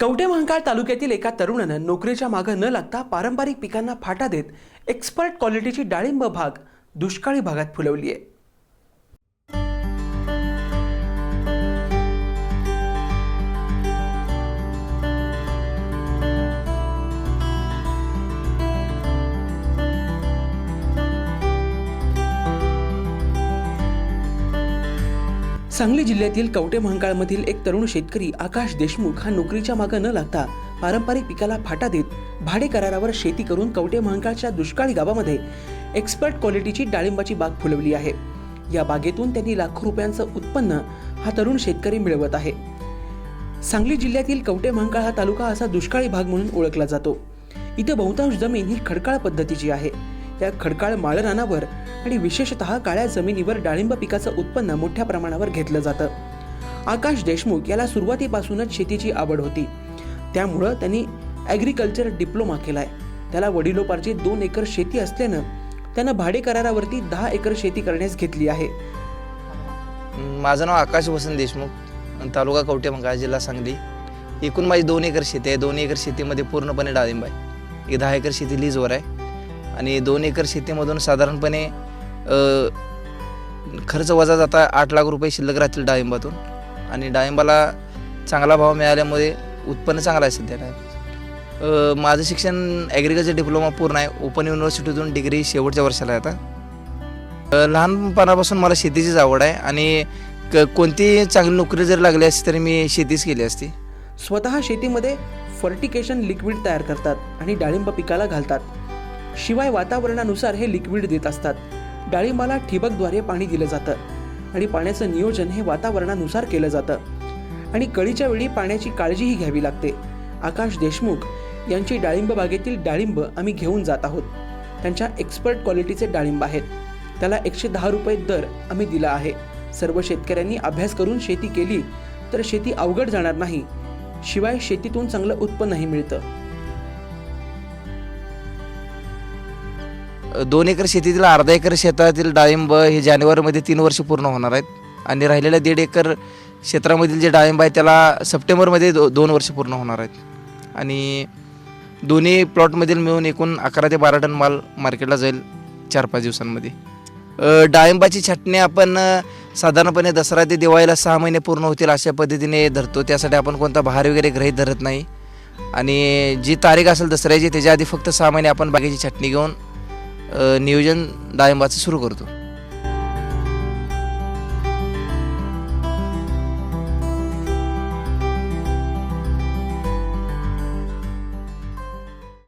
कवठे महांकाळ तालुक्यातील एका तरुणानं नोकरीच्या मागं न लागता पारंपरिक पिकांना फाटा देत एक्सपर्ट क्वालिटीची डाळिंब भाग दुष्काळी भागात फुलवली आहे. सांगली जिल्ह्यातील कवटे महांकाळमधील एक तरुण शेतकरी आकाश देशमुख हा नोकरीच्या मागं न लागता पारंपरिक पिकाला फाटा देत भाडे करारावर शेती करून कवटे महांकाळच्या दुष्काळी गावामध्ये एक्सपर्ट क्वालिटीची डाळिंबाची बाग फुलवली आहे. या बागेतून त्यांनी लाखो रुपयांचं उत्पन्न हा तरुण शेतकरी मिळवत आहे. सांगली जिल्ह्यातील कवटे महांकाळ हा तालुका असा दुष्काळी भाग म्हणून ओळखला जातो. इथं बहुतांश जमीन ही खडकाळ पद्धतीची आहे. या खडकाळ माळरानावर आणि विशेषतः काळ्या जमिनीवर डाळिंब पिकाचं उत्पन्न मोठ्या प्रमाणावर घेतलं जातं. आकाश देशमुख याला सुरुवातीपासूनच शेतीची आवड होती. त्यामुळं त्यांनी ॲग्रिकल्चर डिप्लोमा केलाय. त्याला वडिलोपार्जित दोन एकर शेती असल्यानं त्यानं भाडे करारावरती दहा एकर शेती करण्यास घेतली आहे. माझं नाव आकाश वसंत देशमुख तालुका कवठे मंगळ जिल्हा सांगली. एकूण माझी दोन एकर शेती आहे. दोन एकर शेतीमध्ये पूर्णपणे डाळिंब आहे. एक दहा एकर शेती लीजवर आहे. आणि दोन एकर शेतीमधून साधारणपणे खर्च वजा जाता आठ लाख रुपये शिल्लक राहतील डाळिंबातून. आणि डाळिंबाला चांगला भाव मिळाल्यामुळे उत्पन्न चांगलं आहे सध्या अ, माझं शिक्षण ॲग्रिकल्चर डिप्लोमा पूर्ण आहे. ओपन युनिव्हर्सिटीतून डिग्री शेवटच्या वर्षाला आहे आता. लहानपणापासून मला शेतीचीच आवड आहे. आणि क कोणती चांगली नोकरी जर लागली असती तरी मी शेतीच केली असती. स्वतः शेतीमध्ये फर्टिकेशन लिक्विड तयार करतात आणि डाळिंब पिकाला घालतात. शिवाय वातावरणानुसार हे लिक्विड देत असतात. डाळिंबाला ठिबकद्वारे पाणी दिलं जातं. आणि पाण्याचं नियोजन हे वातावरणानुसार केलं जातं. आणि कळीच्या वेळी पाण्याची काळजीही घ्यावी लागते. आकाश देशमुख यांची डाळिंब बागेतील डाळिंब आम्ही घेऊन जात आहोत. त्यांच्या एक्सपर्ट क्वालिटीचे डाळिंब आहेत. त्याला एकशे दहा रुपये दर आम्ही दिला आहे. सर्व शेतकऱ्यांनी अभ्यास करून शेती केली तर शेती अवघड जाणार नाही. शिवाय शेतीतून चांगलं उत्पन्नही मिळतं. दोन एकर शेतीतील अर्धा एकर शेतातील डाळिंब हे जानेवारीमध्ये तीन वर्ष पूर्ण होणार आहेत. आणि राहिलेल्या दीड एकर क्षेत्रामधील जे डाळिंब आहे त्याला सप्टेंबरमध्ये दो दोन वर्ष पूर्ण होणार आहेत. आणि दोन्ही प्लॉटमधील मिळून एकूण अकरा ते बारा टन माल मार्केटला जाईल चार पाच दिवसांमध्ये. डाळिंबाची छाटणी आपण साधारणपणे दसरा ते दिवाळीला सहा महिने पूर्ण होतील अशा पद्धतीने धरतो. त्यासाठी आपण कोणता भार वगैरे गृहीत धरत नाही. आणि जी तारीख असेल दसऱ्याची त्याच्या आधी फक्त सहा महिने आपण बागेची छाटणी घेऊन नियोजन डाळिंबाचं सुरू करतो.